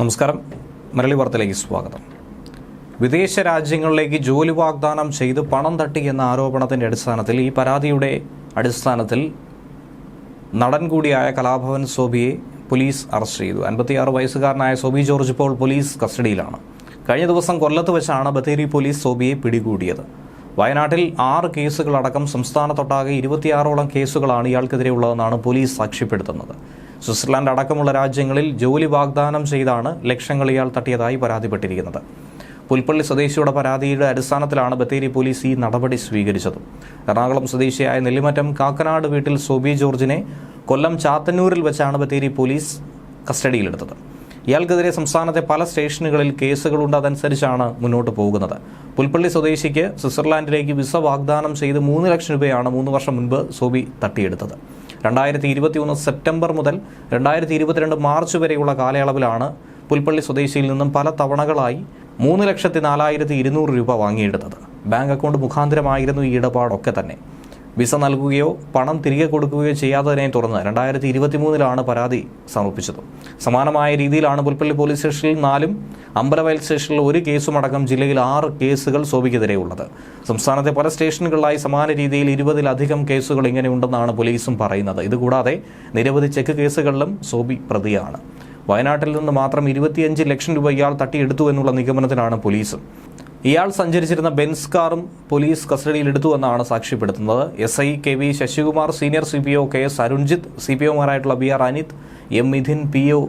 നമസ്കാരം. മരളി വാർത്തയിലേക്ക് സ്വാഗതം. വിദേശ രാജ്യങ്ങളിലേക്ക് ജോലി വാഗ്ദാനം ചെയ്ത് പണം തട്ടി എന്ന ആരോപണത്തിന്റെ അടിസ്ഥാനത്തിൽ ഈ പരാതിയുടെ അടിസ്ഥാനത്തിൽ നടൻ കൂടിയായ കലാഭവൻ സോബിയെ പോലീസ് അറസ്റ്റ് ചെയ്തു. അൻപത്തിയാറ് വയസ്സുകാരനായ സോബി ജോർജ് ഇപ്പോൾ പോലീസ് കസ്റ്റഡിയിലാണ്. കഴിഞ്ഞ ദിവസം കൊല്ലത്ത് വെച്ചാണ് ബത്തേരി പോലീസ് സോബിയെ പിടികൂടിയത്. വയനാട്ടിൽ ആറ് കേസുകളടക്കം സംസ്ഥാനത്തൊട്ടാകെ ഇരുപത്തിയാറോളം കേസുകളാണ് ഇയാൾക്കെതിരെ ഉള്ളതെന്നാണ് പോലീസ് സാക്ഷ്യപ്പെടുത്തുന്നത്. സ്വിറ്റ്സർലാൻഡ് അടക്കമുള്ള രാജ്യങ്ങളിൽ ജോലി വാഗ്ദാനം ചെയ്താണ് ലക്ഷങ്ങൾ ഇയാൾ തട്ടിയതായി പരാതിപ്പെട്ടിരിക്കുന്നത്. പുൽപ്പള്ളി സ്വദേശിയുടെ പരാതിയുടെ അടിസ്ഥാനത്തിലാണ് ബത്തേരി പോലീസ് ഈ നടപടി സ്വീകരിച്ചത്. എറണാകുളം സ്വദേശിയായ നെല്ലിമറ്റം കാക്കനാട് വീട്ടിൽ സോബി ജോർജിനെ കൊല്ലം ചാത്തന്നൂരിൽ വെച്ചാണ് ബത്തേരി പോലീസ് കസ്റ്റഡിയിലെടുത്തത്. ഇയാൾക്കെതിരെ സംസ്ഥാനത്തെ പല സ്റ്റേഷനുകളിൽ കേസുകളുണ്ട്. അതനുസരിച്ചാണ് മുന്നോട്ട് പോകുന്നത്. പുൽപ്പള്ളി സ്വദേശിക്ക് സ്വിറ്റ്സർലാൻഡിലേക്ക് വിസ വാഗ്ദാനം ചെയ്ത് മൂന്ന് ലക്ഷം രൂപയാണ് മൂന്ന് വർഷം മുൻപ് സോബി തട്ടിയെടുത്തത്. രണ്ടായിരത്തി ഇരുപത്തിയൊന്ന് സെപ്റ്റംബർ മുതൽ രണ്ടായിരത്തി ഇരുപത്തിരണ്ട് മാർച്ച് വരെയുള്ള കാലയളവിലാണ് പുൽപ്പള്ളി സ്വദേശിയിൽ നിന്നും പല തവണകളായി മൂന്ന് ലക്ഷത്തി നാലായിരത്തി ഇരുന്നൂറ് രൂപ വാങ്ങിയെടുത്തത്. ബാങ്ക് അക്കൗണ്ട് മുഖാന്തരമായിരുന്നു ഈ ഇടപാടൊക്കെ തന്നെ. വിസ നൽകുകയോ പണം തിരികെ കൊടുക്കുകയോ ചെയ്യാത്തതിനെ തുടർന്ന് രണ്ടായിരത്തി ഇരുപത്തി മൂന്നിലാണ് പരാതി സമർപ്പിച്ചത്. സമാനമായ രീതിയിലാണ് പുൽപ്പള്ളി പോലീസ് സ്റ്റേഷനിൽ നാലും അമ്പലവയൽ സ്റ്റേഷനിൽ ഒരു കേസുമടക്കം ജില്ലയിൽ ആറ് കേസുകൾ സോബിക്കെതിരെ ഉള്ളത് സംസ്ഥാനത്തെ പല സ്റ്റേഷനുകളിലായി സമാന രീതിയിൽ ഇരുപതിലധികം കേസുകൾ ഇങ്ങനെയുണ്ടെന്നാണ് പോലീസും പറയുന്നത്. ഇതുകൂടാതെ നിരവധി ചെക്ക് കേസുകളിലും സോബി പ്രതിയാണ് വയനാട്ടിൽ നിന്ന് മാത്രം ഇരുപത്തിയഞ്ച് ലക്ഷം രൂപ ഇയാൾ തട്ടിയെടുത്തു എന്നുള്ള നിഗമനത്തിലാണ് പോലീസും. ഇയാൾ സഞ്ചരിച്ചിരുന്ന ബെൻസ് കാറും പോലീസ് കസ്റ്റഡിയിലെടുത്തു എന്നാണ് സാക്ഷ്യപ്പെടുത്തുന്നത്. S I K V Sasikumar senior C P O K S Arunjith C P ഒമാരായിട്ടുള്ള B R Anith M Mithin P O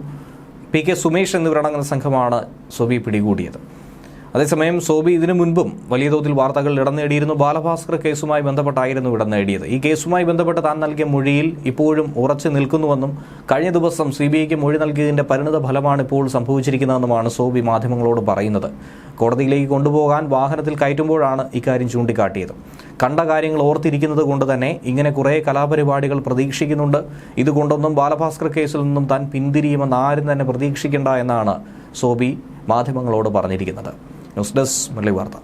P K Sumesh എന്നിവരടങ്ങുന്ന സംഘമാണ് സോബി പിടികൂടിയത്. അതേസമയം സോബി ഇതിനു മുൻപും വലിയ തോതിൽ വാർത്തകൾ ഇടം നേടിയിരുന്നു. ബാലഭാസ്കർ കേസുമായി ബന്ധപ്പെട്ടായിരുന്നു ഇടം നേടിയത്. ഈ കേസുമായി ബന്ധപ്പെട്ട് താൻ നൽകിയ മൊഴിയിൽ ഇപ്പോഴും ഉറച്ചു നിൽക്കുന്നുവെന്നും കഴിഞ്ഞ ദിവസം സി ബി ഐക്ക് മൊഴി നൽകിയതിന്റെ പരിണിത ഫലമാണ് ഇപ്പോൾ സംഭവിച്ചിരിക്കുന്നതെന്നുമാണ് സോബി മാധ്യമങ്ങളോട് പറയുന്നത്. കോടതിയിലേക്ക് കൊണ്ടുപോകാൻ വാഹനത്തിൽ കയറ്റുമ്പോഴാണ് ഇക്കാര്യം ചൂണ്ടിക്കാട്ടിയത്. കണ്ട കാര്യങ്ങൾ ഓർത്തിരിക്കുന്നത് കൊണ്ട് തന്നെ ഇങ്ങനെ കുറേ കലാപരിപാടികൾ പ്രതീക്ഷിക്കുന്നുണ്ട്. ഇതുകൊണ്ടൊന്നും ബാലഭാസ്കർ കേസിൽ നിന്നും താൻ പിന്തിരിയുമെന്ന് ആരും തന്നെ പ്രതീക്ഷിക്കേണ്ട എന്നാണ് സോബി മാധ്യമങ്ങളോട് പറഞ്ഞിരിക്കുന്നത്. ന്യൂസ് ഡെസ്ക് മുരളി വാർത്ത.